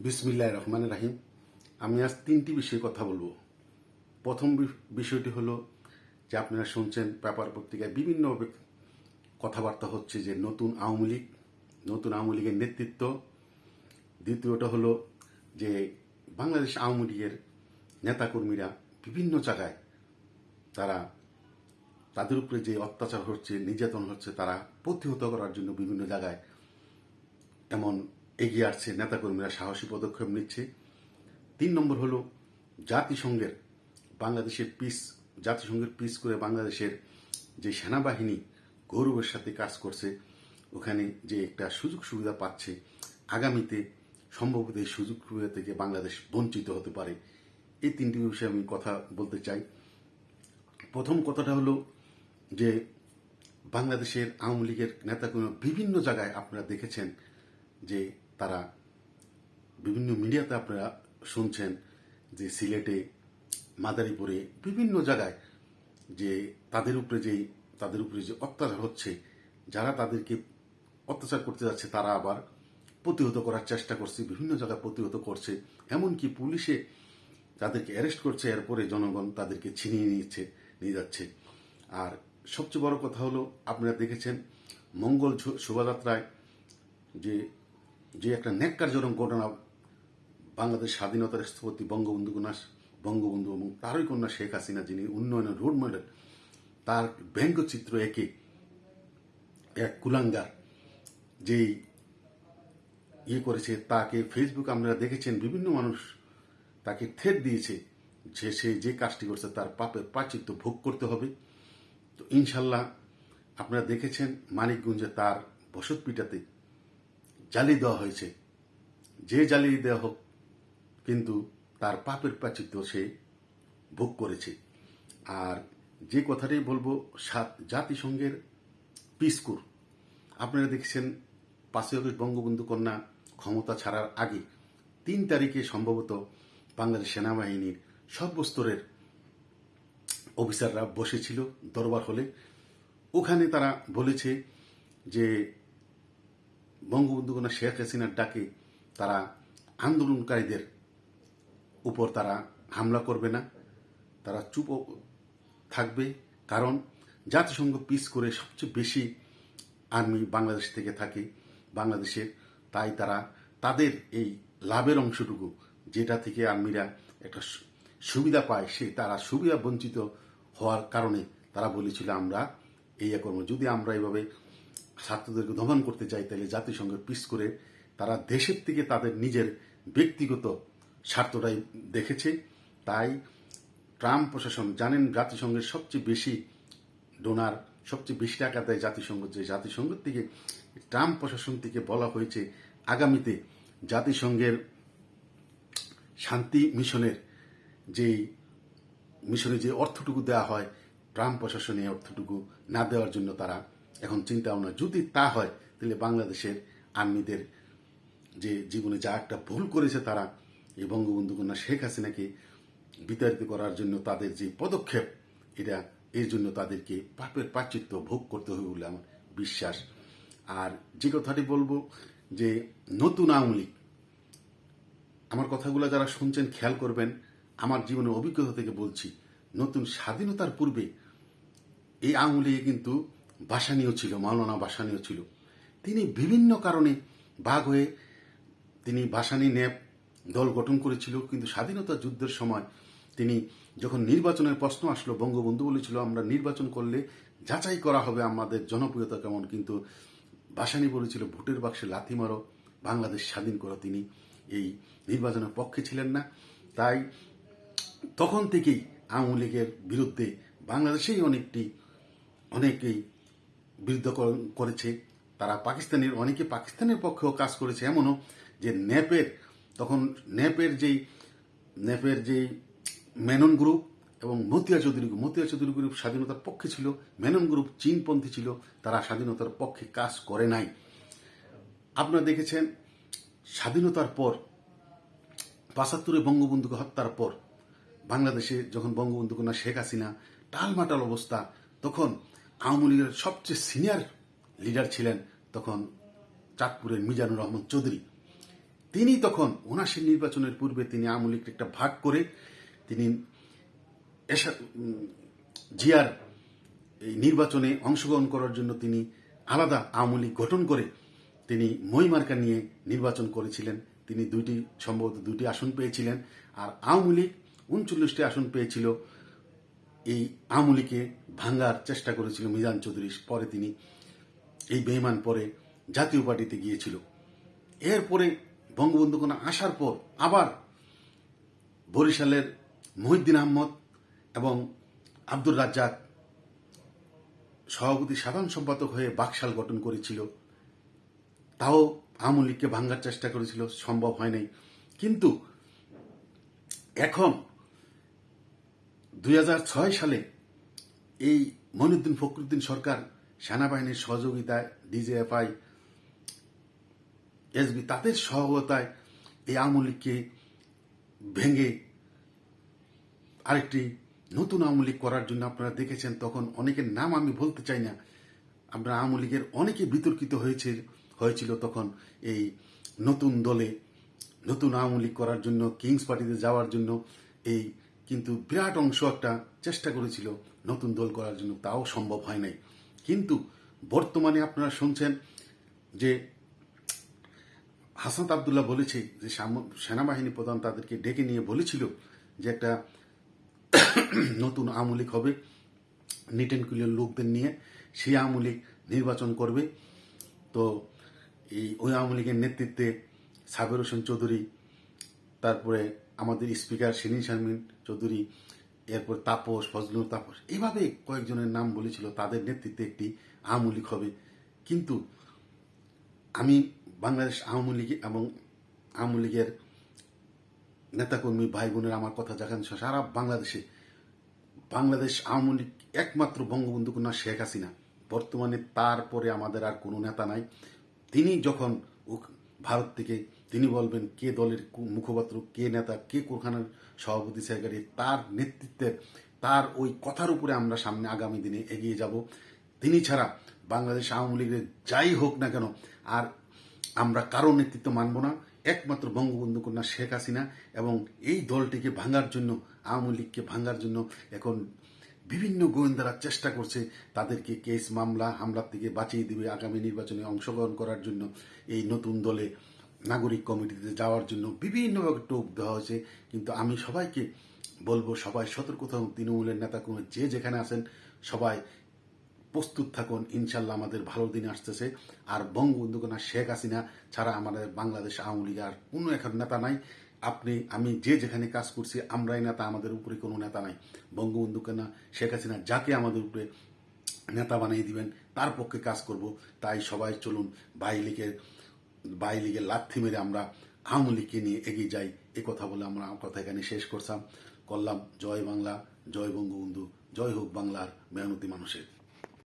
বিসমিল্লাহ রহমান রাহিম। আমি আজ তিনটি বিষয়ে কথা বলব। প্রথম বিষয়টি হলো যে আপনারা শুনছেন পেপার পত্রিকায় বিভিন্ন কথাবার্তা হচ্ছে যে নতুন আওয়ামী লীগ, নতুন আওয়ামী লীগের নেতৃত্ব। দ্বিতীয়টা হলো যে বাংলাদেশ আওয়ামী লীগের নেতাকর্মীরা বিভিন্ন জায়গায় তারা তাদের উপরে যে অত্যাচার হচ্ছে, নির্যাতন হচ্ছে, তারা প্রতিহত করার জন্য বিভিন্ন জায়গায় এমন এগিয়ে আসছে, নেতাকর্মীরা সাহসী পদক্ষেপ নিচ্ছে। তিন নম্বর হলো জাতিসংঘের, বাংলাদেশের পিস জাতিসংঘের পিস করে বাংলাদেশের যে সেনাবাহিনী গৌরবের সাথে কাজ করছে, ওখানে যে একটা সুযোগ সুবিধা পাচ্ছে, আগামীতে সম্ভবত এই সুযোগ সুবিধা থেকে বাংলাদেশ বঞ্চিত হতে পারে। এই তিনটি বিষয়ে আমি কথা বলতে চাই। প্রথম কথাটা হলো যে বাংলাদেশের আওয়ামী লীগের নেতাকর্মী বিভিন্ন জায়গায় আপনারা দেখেছেন যে তারা বিভিন্ন মিডিয়াতে আপনারা শুনছেন যে সিলেটে, মাদারীপুরে বিভিন্ন জায়গায় যে তাদের উপরে যে তাদের উপরে যে অত্যাচার হচ্ছে, যারা তাদেরকে অত্যাচার করতে যাচ্ছে, তারা আবার প্রতিহত করার চেষ্টা করছে, বিভিন্ন জায়গায় প্রতিহত করছে। এমনকি পুলিশে তাদেরকে অ্যারেস্ট করছে, এরপরে জনগণ তাদেরকে ছিনিয়ে নিচ্ছে নিয়ে যাচ্ছে। আর সবচেয়ে বড় কথা হলো, আপনারা দেখেছেন মঙ্গল শোভাযাত্রায় যে যে একটা ন্যাক্কারজনক ঘটনা বাংলাদেশ স্বাধীনতার স্থপতি বঙ্গবন্ধু কন্যা বঙ্গবন্ধু এবং তারই কন্যা শেখ হাসিনা, যিনি উন্নয়নের রোড মডেল তার ব্যঙ্গচিত্র একে এক কুলাঙ্গার যেই ইয়ে করেছে, তাকে ফেসবুক আপনারা দেখেছেন, বিভিন্ন মানুষ তাকে থ্রেট দিয়েছে যে সে যে কাজটি করছে তার পাপের প্রাচিত্য ভোগ করতে হবে। তো ইনশাল্লাহ আপনারা দেখেছেন মানিকগঞ্জে তার বসত পিটাতে জ্বালিয়ে দেওয়া হয়েছে। যে জ্বালিয়ে দেওয়া হোক, কিন্তু তার পাপের প্রাচিত্য সে ভোগ করেছে। আর যে কথাটাই বলব, সাত- জাতিসংঘের পিসকুর। আপনারা দেখছেন পাঁচই আগস্ট বঙ্গবন্ধু কন্যা ক্ষমতা ছাড়ার আগে তিন তারিখে সম্ভবত বাংলাদেশ সেনাবাহিনীর সর্বস্তরের অফিসাররা বসেছিল দরবার হলে। ওখানে তারা বলেছে যে বঙ্গবন্ধু কন্যা শেখ হাসিনার ডাকে তারা আন্দোলনকারীদের উপর তারা হামলা করবে না। তারা চুপ থাকবে। কারণ জাতিসংঘ পিস করে সবচেয়ে বেশি আর্মি বাংলাদেশ থেকে থাকে বাংলাদেশের তাই তারা তাদের এই লাভের অংশটুকু, যেটা থেকে আর্মিরা একটা সুবিধা পায়, সে তারা সুবিধা বঞ্চিত হওয়ার কারণে তারা বলেছিল, আমরা এই এ করব যদি আমরা এইভাবে ছাত্রদেরকে দমন করতে চাই তাহলে জাতিসংঘ পিস করে তারা দেশের থেকে তাদের নিজের ব্যক্তিগত স্বার্থটাই দেখেছে। তাই ট্রাম্প প্রশাসন, জানেন জাতিসংঘের সবচেয়ে বেশি ডোনার, সবচেয়ে বেশি টাকা দেয় জাতিসংঘ, যে জাতিসংঘ থেকে, ট্রাম্প প্রশাসন থেকে বলা হয়েছে, আগামীতে জাতিসংঘের শান্তি মিশনের যেই মিশনে যে অর্থটুকু দেওয়া হয়, ট্রাম্প প্রশাসনে অর্থটুকু না দেওয়ার জন্য তারা এখন চিন্তা ভাবনা যদি তা হয়, তাহলে বাংলাদেশের আর্মিদের যে জীবনে যা একটা ভুল করেছে তারা, এই বঙ্গবন্ধু কন্যা শেখ হাসিনাকে বিতাড়িত করার জন্য তাদের যে পদক্ষেপ, এটা এর জন্য তাদেরকে পাপের প্রাচিত্য ভোগ করতে হবে বলে আমার বিশ্বাস। আর যে কথাটি বলব, যে নতুন আওয়ামী লীগ, আমার কথাগুলো যারা শুনছেন, খেয়াল করবেন, আমার জীবনের অভিজ্ঞতা থেকে বলছি, নতুন স্বাধীনতার পূর্বে এই আওয়ামী লীগে কিন্তু বাসানীয় ছিল, মাওলানা বাসানীয় ছিল। তিনি বিভিন্ন কারণে বাঘ হয়ে তিনি বাসানি ন্যাপ দল গঠন করেছিল, কিন্তু স্বাধীনতা যুদ্ধের সময় তিনি যখন নির্বাচনের প্রশ্ন আসলো, বঙ্গবন্ধু বলেছিল, আমরা নির্বাচন করলে যাচাই করা হবে আমাদের জনপ্রিয়তা কেমন? কিন্তু বাসানি বলেছিল, ভোটের বাক্সে লাথি মারো, বাংলাদেশ স্বাধীন করো। তিনি এই নির্বাচনের পক্ষে ছিলেন না। তাই তখন থেকেই আওয়ামী লীগের বিরুদ্ধে বাংলাদেশেই অনেকটি, অনেকেই বিরুদ্ধ কর- করেছে। তারা পাকিস্তানের, অনেকে পাকিস্তানের পক্ষেও কাজ করেছে। এমনও যে ন্যাপের, তখন ন্যাপের যেই ন্যাপের যেই মেনন গ্রুপ এবং মতিয়া চৌধুরী গ্রুপ, মতিয়া চৌধুরী গ্রুপ স্বাধীনতার পক্ষে ছিল, মেনন গ্রুপ চীনপন্থী ছিল, তারা স্বাধীনতার পক্ষে কাজ করে নাই। আপনারা দেখেছেন, স্বাধীনতার পর, পাঁচাত্তরে বঙ্গবন্ধুকে হত্যার পর, বাংলাদেশে যখন বঙ্গবন্ধু কন্যা শেখ হাসিনা টালমাটাল অবস্থা, তখন আওয়ামী লীগের সবচেয়ে সিনিয়র লিডার ছিলেন তখন চাঁদপুরের মিজানুর রহমান চৌধুরী। তিনি তখন উনাশি নির্বাচনের পূর্বে তিনি আওয়ামী লীগকে একটা ভাগ করে তিনি জিয়ার এই নির্বাচনে অংশগ্রহণ করার জন্য তিনি আলাদা আওয়ামী লীগ গঠন করে তিনি মহিমার্কা নিয়ে নির্বাচন করেছিলেন। তিনি দুইটি, সম্ভবত দুইটি আসন পেয়েছিলেন। আর আওয়ামী লীগ উনচল্লিশটি আসন পেয়েছিল। এই আওয়ামী লীগকে ভাঙ্গার চেষ্টা করেছিল মিজান চৌধুরী। পরে তিনি এই বেইমান পরে জাতীয় পার্টিতে গিয়েছিল। এরপরে বঙ্গবন্ধু কন্যা আসার পর আবার বরিশালের মহিউদ্দিন আহমদ এবং আব্দুর রাজ্জাক সভাপতি, সাধারণ সম্পাদক হয়ে বাকশাল গঠন করেছিল। তাও আওয়ামী লীগকে ভাঙ্গার চেষ্টা করেছিল, সম্ভব হয় নাই। কিন্তু এখন দুই হাজার ছয় সালে এই মনিউদ্দিন ফখরুদ্দিন সরকার সেনাবাহিনীর সহযোগিতায়, ডিজিএফআই, এসবি তাদের সহায়তায় এই আওয়ামী লীগকে ভেঙে আরেকটি নতুন আওয়ামী লীগ করার জন্য আপনারা দেখেছেন, তখন অনেকের নাম আমি বলতে চাই না। আপনারা আওয়ামী লীগের অনেকে বিতর্কিত হয়েছে, হয়েছিল তখন এই নতুন দলে, নতুন আওয়ামী লীগ করার জন্য কিংস পার্টিতে যাওয়ার জন্য এই কিন্তু বিরাট অংশ একটা চেষ্টা করেছিল নতুন দল করার জন্য, তাও সম্ভব হয় নাই। কিন্তু বর্তমানে আপনারা শুনছেন যে হাসান আবদুল্লাহ বলেছে যে সেনাবাহিনী প্রধান তাদেরকে ডেকে নিয়ে বলেছিল যে একটা নতুন আমলিক হবে, নিট অ্যান্ড ক্লিয়ার লোকদের নিয়ে সেই আমলিক নির্বাচন করবে। তো এই ওই আওয়ামী লীগের নেতৃত্বে সাবের হোসেন চৌধুরী, তারপরে আমাদের স্পিকার শিরিন শারমিন চৌধুরী, এরপর তাপস, ফজলুল, তাপস এইভাবে কয়েকজনের নাম বলেছিল, তাদের নেতৃত্বে একটি আওয়ামী লীগ হবে। কিন্তু আমি বাংলাদেশ আওয়ামী লীগ এবং আওয়ামী লীগের নেতাকর্মী ভাই বোনের আমার কথা জাগান সারা বাংলাদেশে। বাংলাদেশ আওয়ামী লীগ একমাত্র বঙ্গবন্ধু কন্যা শেখ হাসিনা। বর্তমানে তারপরে আমাদের আর কোনো নেতা নাই। তিনি যখন ভারত থেকে তিনি বলবেন কে দলের মুখপাত্র, কে নেতা, কে কোরখানার সভাপতি সেক্রেটারি তার নেতৃত্বের তার ওই কথার উপরে আমরা সামনে আগামী দিনে এগিয়ে যাব। তিনি ছাড়া বাংলাদেশ আওয়ামী লীগের যাই হোক না কেন, আর আমরা কারও নেতৃত্ব মানব না। একমাত্র বঙ্গবন্ধু কন্যা শেখ হাসিনা এবং এই দলটিকে ভাঙার জন্য, আওয়ামী লীগকে ভাঙার জন্য এখন বিভিন্ন গোয়েন্দারা চেষ্টা করছে তাদেরকে কেস মামলা, হামলার থেকে বাঁচিয়ে দিবে, আগামী নির্বাচনে অংশগ্রহণ করার জন্য এই নতুন দলে নাগরিক কমিটিতে যাওয়ার জন্য বিভিন্নভাবে টোপ দেওয়া হয়েছে। কিন্তু আমি সবাইকে বলব, সবাই সতর্ক থাকুন, তৃণমূলের নেতা কোনো যে যেখানে আছেন, সবাই প্রস্তুত থাকুন। ইনশাল্লাহ আমাদের ভালো দিন আসতেছে। আর বঙ্গবন্ধু কন্যা শেখ হাসিনা ছাড়া আমাদের বাংলাদেশ আওয়ামী লীগ আর কোনো এখন নেতা নাই। আপনি, আমি যে যেখানে কাজ করছি, আমরাই নেতা, আমাদের উপরে কোনো নেতা নাই। বঙ্গবন্ধু কন্যা শেখ হাসিনা যাকে আমাদের উপরে নেতা বানিয়ে দিবেন, তার পক্ষে কাজ করব। তাই সবাই চলুন বাই লীগের বাই লিগে লাথি মেরে আমরা আওয়ামী নিয়ে এগিয়ে যাই। এ কথা বলে আমরা কথা এখানে শেষ করলাম করলাম, জয় বাংলা, জয় বঙ্গবন্ধু, জয় হোক বাংলার মেহনতি মানুষের।